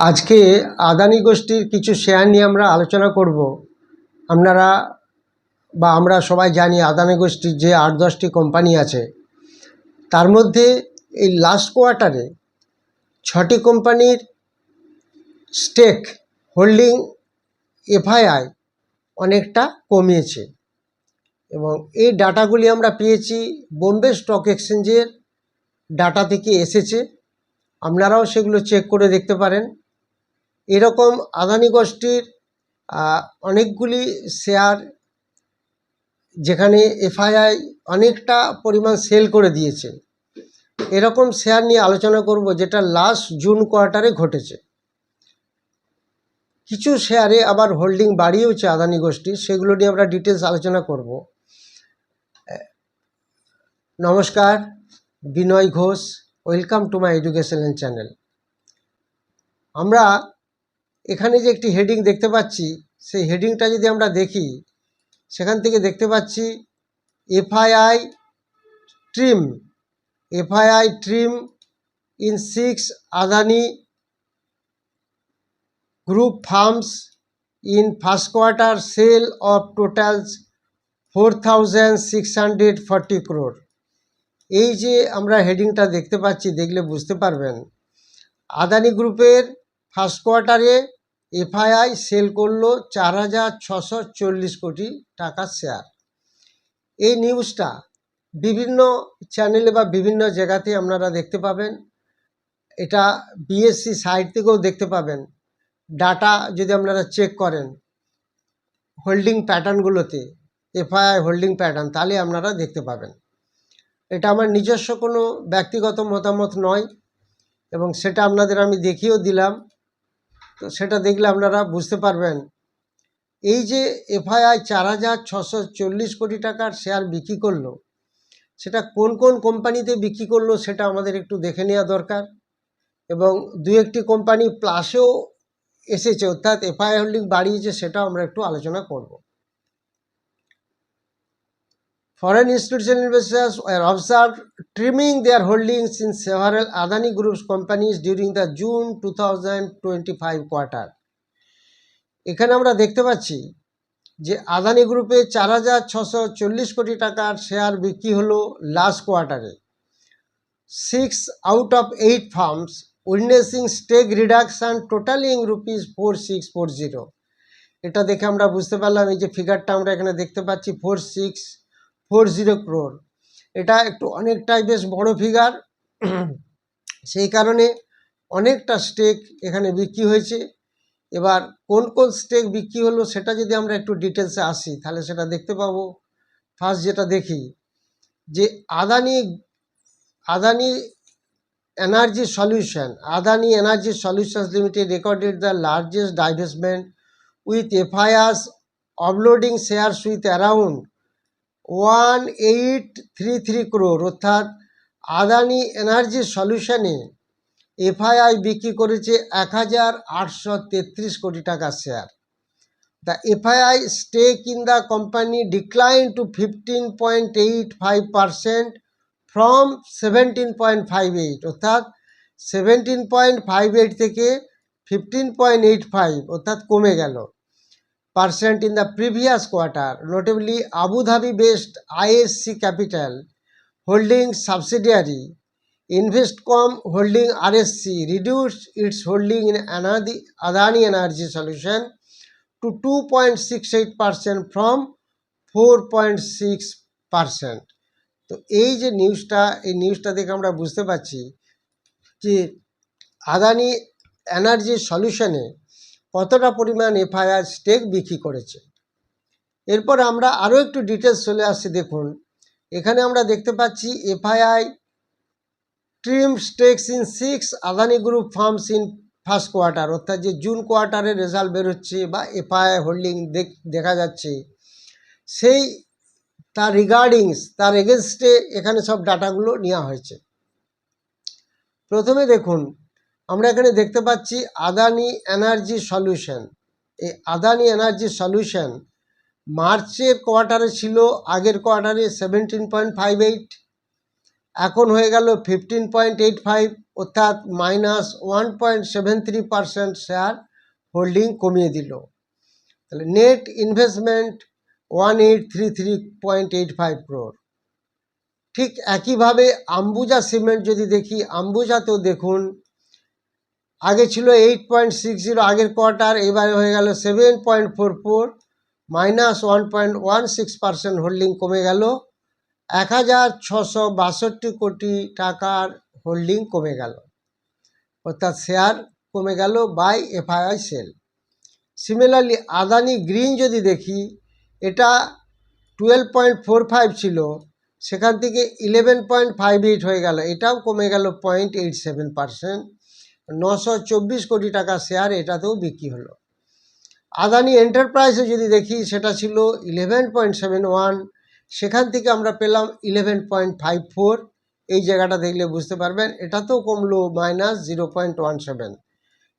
আজকে আদানি গোষ্ঠীর কিছু শেয়ার নিয়ে আমরা আলোচনা করব। আপনারা বা আমরা সবাই জানি আদানি গোষ্ঠীর যে আট দশটি কোম্পানি আছে, তার মধ্যে এই লাস্ট কোয়ার্টারে ছটি কোম্পানির স্টেক হোল্ডিং এফআইআই অনেকটা কমিয়েছে এবং এই ডাটাগুলি আমরা পেয়েছি বোম্বে স্টক এক্সচেঞ্জের ডাটা থেকে এসেছে। আপনারাও সেগুলো চেক করে দেখতে পারেন। এরকম আদানি গোষ্ঠীর অনেকগুলি শেয়ার যেখানে এফআইআই অনেকটা পরিমাণ সেল করে দিয়েছে। এরকম শেয়ার নিয়ে আলোচনা করব যেটা লাস্ট জুন কোয়ার্টারে ঘটেছে। কিছু শেয়ারে আবার হোল্ডিং বাড়িয়েওছে আদানি গোষ্ঠী, সেগুলো নিয়ে আমরা ডিটেলস আলোচনা করব। নমস্কার, Binoy Ghosh, welcome to my educational channel. আমরা এখানে যে একটি হেডিং দেখতে পাচ্ছি, সেই হেডিংটা যদি আমরা দেখি, সেখান থেকে দেখতে পাচ্ছি FII trim FII trim in six Adani group firms in first quarter sell off totals four thousand six hundred forty crore এই যে আমরা হেডিংটা দেখতে পাচ্ছি, দেখলে বুঝতে পারবেন। আদানি গ্রুপের ফার্স্ট কোয়ার্টারে এফআইআই সেল করল চার হাজার ছশো চল্লিশ কোটি টাকার শেয়ার এই নিউজটা বিভিন্ন চ্যানেলে বা বিভিন্ন জায়গাতে আপনারা দেখতে পাবেন। এটা বিএসসি সাইট থেকেও দেখতে পাবেন। ডাটা যদি আপনারা চেক করেন হোল্ডিং প্যাটার্নগুলোতে এফআইআই হোল্ডিং প্যাটার্ন তাহলে আপনারা দেখতে পাবেন। এটা আমার নিজস্ব কোনো ব্যক্তিগত মতামত নয় এবং সেটা আপনাদের আমি দেখিয়েও দিলাম। তো সেটা দেখলে আপনারা বুঝতে পারবেন। এই যে এফআইআই চার হাজার ছশো চল্লিশ কোটি টাকার শেয়ার বিক্রি করল, সেটা কোন কোন কোম্পানিতে বিক্রি করল সেটা আমাদের একটু দেখে নেওয়া দরকার এবং দু একটি কোম্পানি প্লাসেও এসেছে, অর্থাৎ এফআইআই হোল্ডিং বাড়িয়েছে সেটাও আমরা একটু আলোচনা করব। Foreign institutional investors were observed trimming their holdings in several Adani Group's companies during the June 2025 quarter. এখানে আমরা দেখতে পাচ্ছি যে আদানি গ্রুপে চার হাজার ছশো চল্লিশ কোটি টাকার শেয়ার বিক্রি হলো লাস্ট কোয়ার্টারে six out of eight firms witnessing stake reduction totalling rupees four six four zero এটা দেখে আমরা বুঝতে পারলাম, এই যে ফিগারটা আমরা এখানে দেখতে পাচ্ছি four six four zero crore. এটা একটু অনেকটাই বেশ বড় ফিগার সেই কারণে অনেকটা স্টেক এখানে বিক্রি হয়েছে। এবার কোন কোন স্টেক বিক্রি হলো সেটা যদি আমরা একটু ডিটেলসে আসি, তাহলে সেটা দেখতে পাবো। ফার্স্ট যেটা দেখি, যে Adani Adani energy solution, Adani energy solutions limited recorded the largest divestment with FIIs offloading shares with around one eight three three crore অর্থাৎ আদানি এনার্জি সলিউশনে এফআইআই বিক্রি করেছে এক হাজার আটশো তেত্রিশ কোটি টাকার share. The FII stake in the company decline to fifteen point eight five percent from seventeen point five eight, অর্থাৎ সেভেন্টিন পয়েন্ট ফাইভ এইট থেকে ফিফটিন পয়েন্ট এইট ফাইভ, অর্থাৎ কমে গেল। Percent in the previous quarter notably Abu Dhabi based ISC capital holding subsidiary invest com holding R RSC reduce its holding in অ্যানাদি Adani energy solution to two point six eight percent from four point six percent তো এই যে নিউজটা এই নিউজটা দেখে আমরা বুঝতে পারছি যে আদানি এনার্জি সলিউশনে কতটা পরিমাণ এফআইআর স্টেক বিক্রি করেছে। এরপর আমরা আরও একটু ডিটেলস চলে আসছি, দেখুন। এখানে আমরা দেখতে পাচ্ছি FII trim stakes in six Adani group firms in first quarter অর্থাৎ যে জুন কোয়ার্টারের রেজাল্ট বেরোচ্ছে বা এফআইআই হোল্ডিং দেখা যাচ্ছে। সেই তার রিগার্ডিংস তার এগেনস্টে এখানে সব ডাটাগুলো নেওয়া হয়েছে। প্রথমে দেখুন আমরা এখানে দেখতে পাচ্ছি আদানি এনার্জি সলিউশন। এই আদানি এনার্জি সলিউশন মার্চের কোয়ার্টারে ছিল, আগের কোয়ার্টারে সেভেন্টিন পয়েন্ট ফাইভ এইট, এখন হয়ে গেল ফিফটিন পয়েন্ট এইট ফাইভ, অর্থাৎ minus one point seven three percent share holding কমিয়ে দিল। তাহলে net investment one eight three three point eight five crore ঠিক একইভাবে আম্বুজা সিমেন্ট যদি দেখি, আম্বুজাতেও দেখুন আগে ছিল এইট পয়েন্ট সিক্স জিরো আগের কোয়ার্টার এবারে হয়ে গেল seven point four four minus one point one six percent holding কমে গেল। এক হাজার ছশো বাষট্টি কোটি টাকার হোল্ডিং কমে গেল। অর্থাৎ শেয়ার কমে গেল by FII sell similarly Adani green যদি দেখি, এটা টুয়েলভ পয়েন্ট ফোর ফাইভ ছিল, সেখান থেকে ইলেভেন পয়েন্ট ফাইভ এইট হয়ে গেল, এটাও কমে গেল পয়েন্ট এইট সেভেন পার্সেন্ট নশো চব্বিশ কোটি টাকা শেয়ার এটাতেও বিক্রি হলো। আদানি এন্টারপ্রাইজে যদি দেখি, সেটা ছিল ইলেভেন পয়েন্ট সেভেন ওয়ান সেখান থেকে আমরা পেলাম ইলেভেন পয়েন্ট ফাইভ ফোর এই জায়গাটা দেখলে বুঝতে পারবেন, এটাতেও কমলো minus zero point one seven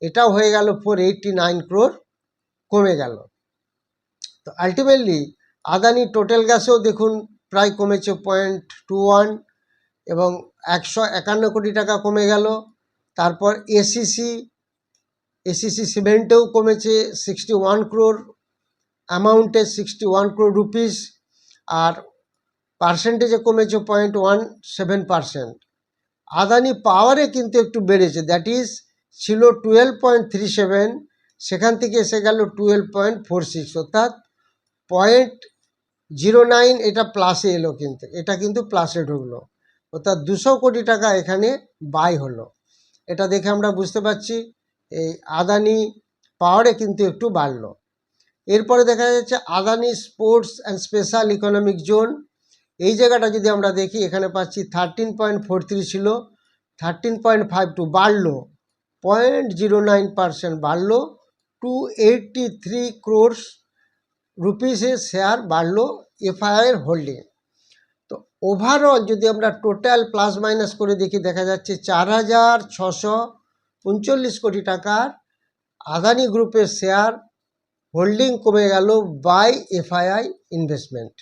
এটাও হয়ে গেল ফোর এইটটি নাইন ক্রোর কমে গেল। তো আলটিমেটলি আদানি টোটাল গ্যাসেও দেখুন প্রায় কমেছে পয়েন্ট টু ওয়ান এবং একশো একান্ন কোটি টাকা কমে গেল। তারপর এসিসি এসিসি সিমেন্টেও কমেছে সিক্সটি ওয়ান ক্রোর অ্যামাউন্টে সিক্সটি ওয়ান ক্রোর রুপিস আর পার্সেন্টেজে কমেছে point one seven percent Adani পাওয়ারে কিন্তু একটু বেড়েছে দ্যাট ইজ ছিল টুয়েলভ পয়েন্ট থ্রি সেভেন সেখান থেকে এসে গেল টুয়েলভ পয়েন্ট ফোর সিক্স অর্থাৎ পয়েন্ট জিরো নাইন এটা প্লাসে এলো কিন্তু, এটা কিন্তু প্লাসে ঢুকলো। অর্থাৎ দুশো কোটি টাকা এখানে বাই হলো। এটা দেখে আমরা বুঝতে পারছি, এই আদানি পাওয়ারে কিন্তু একটু বাড়লো। এরপরে দেখা যাচ্ছে Adani sports and special economic zone. এই জায়গাটা যদি আমরা দেখি, এখানে পাচ্ছি থার্টিন পয়েন্ট ফোর থ্রি ছিল। থার্টিন পয়েন্ট ফাইভ টু বাড়লো। পয়েন্ট জিরো নাইন পার্সেন্ট বাড়লো। টু এইটটি থ্রি ক্রোর্স রুপিসের শেয়ার বাড়লো এফআইআর হোল্ডিং ওভারঅল যদি আমরা টোটাল প্লাস মাইনাস করে দেখি, দেখা যাচ্ছে চার হাজার ছশো কোটি টাকার আদানি গ্রুপের শেয়ার হোল্ডিং কমে গেল বাই এফআইআই ইনভেস্টমেন্ট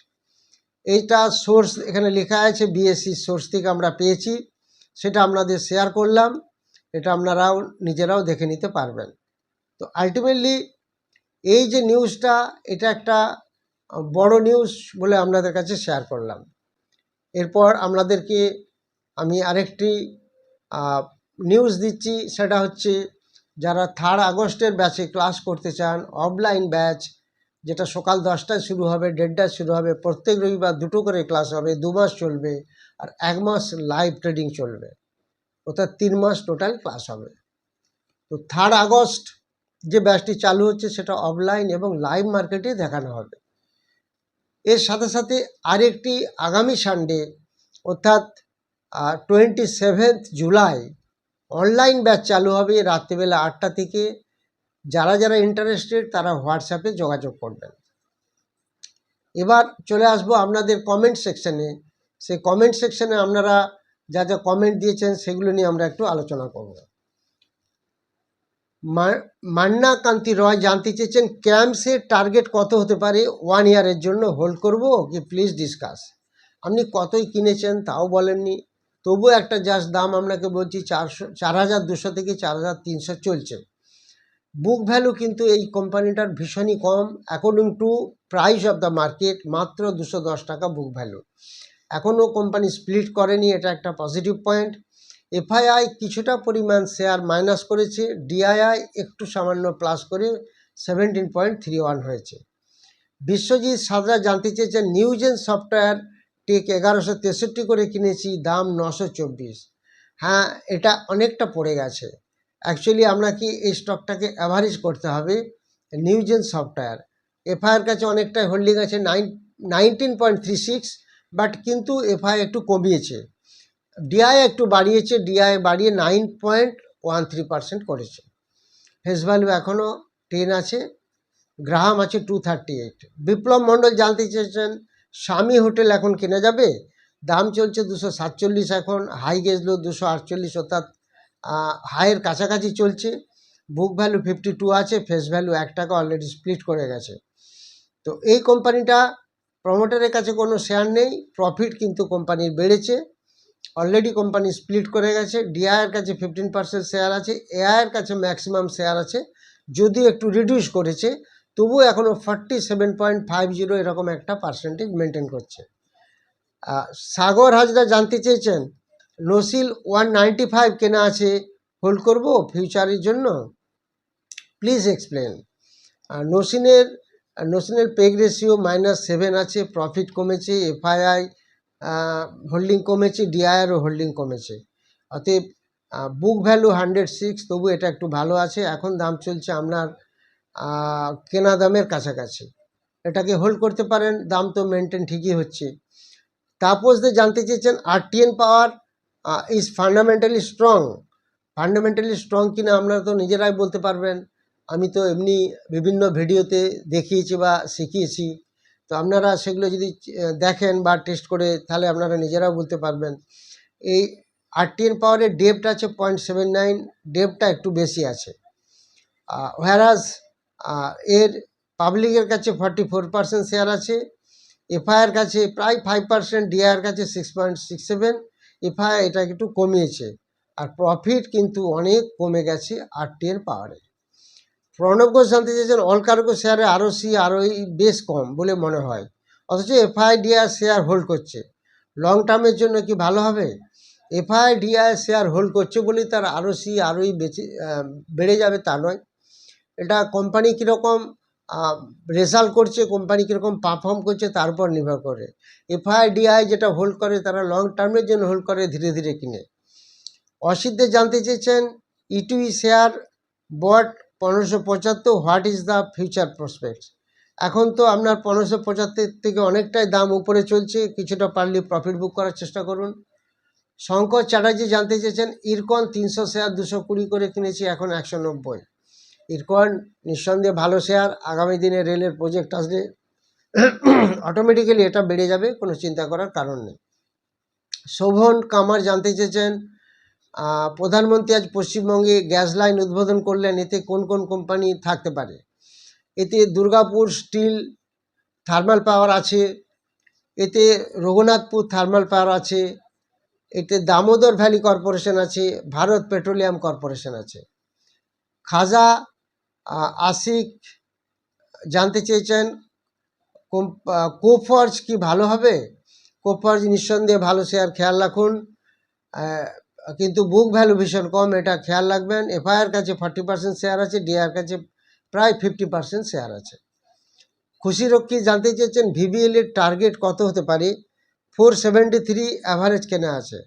এইটা সোর্স এখানে লেখা আছে বিএসসি সোর্স থেকে আমরা পেয়েছি, সেটা আপনাদের শেয়ার করলাম, এটা আপনারাও নিজেরাও দেখে নিতে পারবেন। তো আলটিমেটলি এই যে নিউজটা এটা একটা বড় নিউজ বলে আপনাদের কাছে শেয়ার করলাম। এরপর আপনাদেরকে আমি আরেকটি নিউজ দিচ্ছি, সেটা হচ্ছে যারা থার্ড আগস্টের ব্যাচে ক্লাস করতে চান অফলাইন ব্যাচ যেটা সকাল দশটায় শুরু হবে, দেড়টায় শুরু হবে, প্রত্যেক রবিবার দুটো করে ক্লাস হবে, দু মাস চলবে, আর এক মাস লাইভ ট্রেডিং চলবে। অর্থাৎ তিন মাস টোটাল ক্লাস হবে। তো থার্ড আগস্ট যে ব্যাচটি চালু হচ্ছে, সেটা অফলাইন এবং লাইভ মার্কেটে দেখানো হবে। এর সাথে সাথে আরেকটি আগামী সানডে অর্থাৎ twenty seventh July online batch চালু হবে রাত্রিবেলা আটটা থেকে। যারা যারা ইন্টারেস্টেড তারা হোয়াটসঅ্যাপে যোগাযোগ করবেন। এবার চলে আসব আপনাদের কমেন্ট সেকশনে সেই কমেন্ট সেকশনে আপনারা যা যা কমেন্ট দিয়েছেন, সেগুলো নিয়ে আমরা একটু আলোচনা করব। মান্না কান্তি রয় জানতে চেয়েছেন, ক্যাম্পসের টার্গেট কত হতে পারে? ওয়ান ইয়ারের জন্য হোল্ড করব কি প্লিজ ডিসকাস। আপনি কতই কিনেছেন তাও বলেননি। তবু একটা জাস্ট দাম আপনাকে বলছি, চারশো চার হাজার দুশো থেকে চার হাজার তিনশো চলছে। বুক ভ্যালু কিন্তু এই কোম্পানিটার ভীষণই কম। According to price of the market, মাত্র দুশো দশ টাকা বুক ভ্যালু। এখনও কোম্পানি স্প্লিট করেনি, এটা একটা পজিটিভ পয়েন্ট। এফআইআই কিছুটা পরিমাণ শেয়ার মাইনাস করেছে, ডিআইআই একটু সামান্য প্লাস করে সেভেন্টিন পয়েন্ট থ্রি ওয়ান হয়েছে। বিশ্বজিৎ সাদরা জানতে চেয়েছেন, নিউজেন সফটওয়্যার টেক এগারোশো তেষট্টি করে কিনেছি, দাম নশো চব্বিশ। হ্যাঁ এটা অনেকটা পড়ে গেছে। অ্যাকচুয়ালি আপনাকে এই স্টকটাকে অ্যাভারেজ করতে হবে? New gen software. এফআইআর কাছে অনেকটাই হোল্ডিং আছে, nine nineteen point three six but কিন্তু এফআই একটু কমিয়েছে। ডিআই একটু বাড়িয়েছে ডিআই বাড়িয়ে nine point one three percent করেছে। ফেস ভ্যালু এখনও টেন আছে, গ্রাহাম আছে two thirty eight Biplab Mondal জানতে চেয়েছেন, স্বামী হোটেল এখন কেনা যাবে? দাম চলছে দুশো সাতচল্লিশ এখন হাই গেছলো দুশো আটচল্লিশ অর্থাৎ হাইয়ের কাছাকাছি চলছে। বুক ভ্যালু ফিফটি টু আছে ফেস ভ্যালু এক টাকা অলরেডি স্প্লিট করে গেছে। তো এই কোম্পানিটা প্রমোটারের কাছে কোনো শেয়ার নেই প্রফিট কিন্তু কোম্পানির বেড়েছে। অলরেডি কোম্পানি স্প্লিট করে গেছে ডিআইয়ের কাছে ফিফটিন পার্সেন্ট শেয়ার আছে এআইয়ের কাছে ম্যাক্সিমাম শেয়ার আছে যদিও একটু রিডিউস করেছে তবুও এখনও forty seven point five zero এরকম একটা পার্সেন্টেজ মেনটেন করছে। সাগর হাজরা জানতে চেয়েছেন, নসিল ওয়ান নাইনটি ফাইভ কেনা আছে হোল্ড করব ফিউচারের জন্য? প্লিজ এক্সপ্লেন নসিনের নসিনের পেগ রেশিও মাইনাস সেভেন আছে প্রফিট কমেছে এফআইআই হোল্ডিং কমেছে ডিআইআরও হোল্ডিং কমেছে। অতএব বুক ভ্যালু হান্ড্রেড সিক্স তবু এটা একটু ভালো আছে। এখন দাম চলছে আপনার কেনা দামের কাছাকাছি। এটাকে হোল্ড করতে পারেন, দাম তো মেনটেন ঠিকই হচ্ছে। তাপসদের জানতে চেয়েছেন RTN power is fundamentally strong fundamentally strong কিনা আপনারা তো নিজেরাই বলতে পারবেন। আমি তো এমনি বিভিন্ন ভিডিওতে দেখিয়েছি বা শিখিয়েছি। তো আপনারা সেগুলো যদি দেখেন বা টেস্ট করে তাহলে আপনারা নিজেরাও বলতে পারবেন। এই আরটিএন পাওয়ারের ডেপটা আছে পয়েন্ট সেভেন নাইন ডেপটা একটু বেশি আছে। হোয়ারাজ এর পাবলিকের কাছে ফর্টি ফোর পার্সেন্ট শেয়ার আছে এফআইআর কাছে প্রায় ফাইভ পার্সেন্ট ডিআইআর কাছে six point six seven FIR এটা একটু কমিয়েছে। আর প্রফিট কিন্তু অনেক কমে গেছে আরটিএন পাওয়ারে প্রণব ঘোষ জানতে চেয়েছেন অল কার্গো শেয়ারে আরও সি আরওই বেশ কম বলে মনে হয়। অথচ এফআইডিআর শেয়ার হোল্ড করছে। লং টার্মের জন্য কি ভালো হবে? এফআইডিআর শেয়ার হোল্ড করছে বলেই তার আরও সি আরওই বেঁচে বেড়ে যাবে তা নয়। এটা কোম্পানি কীরকম রেজাল্ট করছে, কোম্পানি কীরকম পারফর্ম করছে তার উপর নির্ভর করে। এফআইডিআই যেটা হোল্ড করে তারা লং টার্মের জন্য হোল্ড করে ধীরে ধীরে কিনে। অসিদ্ধে জানতে চেয়েছেন, ইটুই শেয়ার বট পনেরোশো পঁচাত্তর, what is the future prospects? এখন তো আপনার পনেরোশো পঁচাত্তর থেকে অনেকটাই দাম উপরে চলছে, কিছুটা পারলে প্রফিট বুক করার চেষ্টা করুন। শঙ্কর চ্যাটার্জি জানতে চেয়েছেন, ইরকন তিনশো শেয়ার দুশো কুড়ি করে কিনেছি, এখন একশো নব্বই। ইরকন নিঃসন্দেহে ভালো শেয়ার আগামী দিনে রেলের প্রজেক্ট আসলে অটোমেটিক্যালি এটা বেড়ে যাবে, কোনো চিন্তা করার কারণ নেই। শোভন কামার জানতে চেয়েছেন প্রধানমন্ত্রী আজ পশ্চিমবঙ্গে গ্যাস লাইন উদ্বোধন করলেন, এতে কোন কোন কোম্পানি থাকতে পারে? এতে দুর্গাপুর স্টিল থার্মাল পাওয়ার আছে, এতে রঘুনাথপুর থার্মাল পাওয়ার আছে, এতে দামোদর ভ্যালি কর্পোরেশন আছে, ভারত পেট্রোলিয়াম কর্পোরেশন আছে। খাজা আশিক জানতে চেয়েছেন কোফর্জ কি ভালো হবে? কোফর্জ নিঃসন্দেহে ভালো শেয়ার খেয়াল রাখুন। কিন্তু বুক ভ্যালু ভীষণ কম, এটা খেয়াল রাখবেন এফআইআর কাছে ফর্টি পার্সেন্ট শেয়ার আছে ডিআর কাছে প্রায় ফিফটি পার্সেন্ট শেয়ার আছে। খুশি রক্ষী জানতে চেয়েছেন ভিবিএল এর টার্গেট কত হতে পারে? ফোর সেভেন্টি থ্রি অ্যাভারেজ কেনা আছে।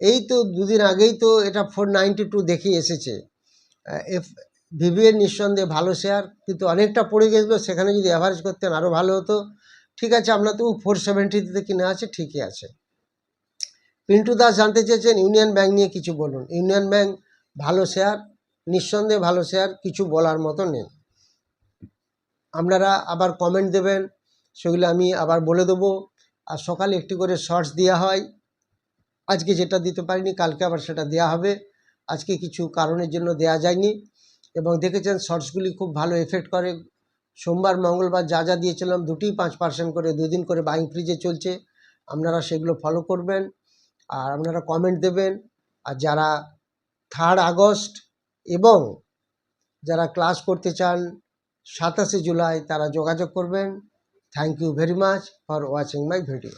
এই তো দুদিন আগেই তো এটা ফোর নাইনটি টু দেখে এসেছে। এফ ভিভিএল নিঃসন্দেহে ভালো শেয়ার কিন্তু অনেকটা পড়ে গেছিল, সেখানে যদি অ্যাভারেজ করতেন আরও ভালো হতো। ঠিক আছে, আমরা তো ফোর সেভেন্টিতে কিনে আছে, ঠিকই আছে। পিন্টু দাস জানতে চেয়েছেন, ইউনিয়ন ব্যাংক নিয়ে কিছু বলুন। ইউনিয়ন ব্যাংক ভালো শেয়ার? নিঃসন্দেহে ভালো শেয়ার, কিছু বলার মতো নেই। আপনারা আবার কমেন্ট দেবেন, সেগুলো আমি আবার বলে দেবো। আর সকালে একটি করে শর্টস দেওয়া হয়। আজকে যেটা দিতে পারিনি, কালকে আবার সেটা দেওয়া হবে। আজকে কিছু কারণের জন্য দেওয়া যায়নি। এবং দেখেছেন শর্টসগুলি খুব ভালো এফেক্ট করে। সোমবার, মঙ্গলবার যা যা দিয়েছিলাম দুটি পাঁচ পার্সেন্ট করে, দুদিন করে বাইং ফ্রিজে চলছে। আপনারা সেগুলো ফলো করবেন। আর আপনারা কমেন্ট দেবেন। আর যারা থার্ড আগস্ট এবং যারা ক্লাস করতে চান, সাতাশে জুলাই তারা যোগাযোগ করবেন। Thank you very much for watching my video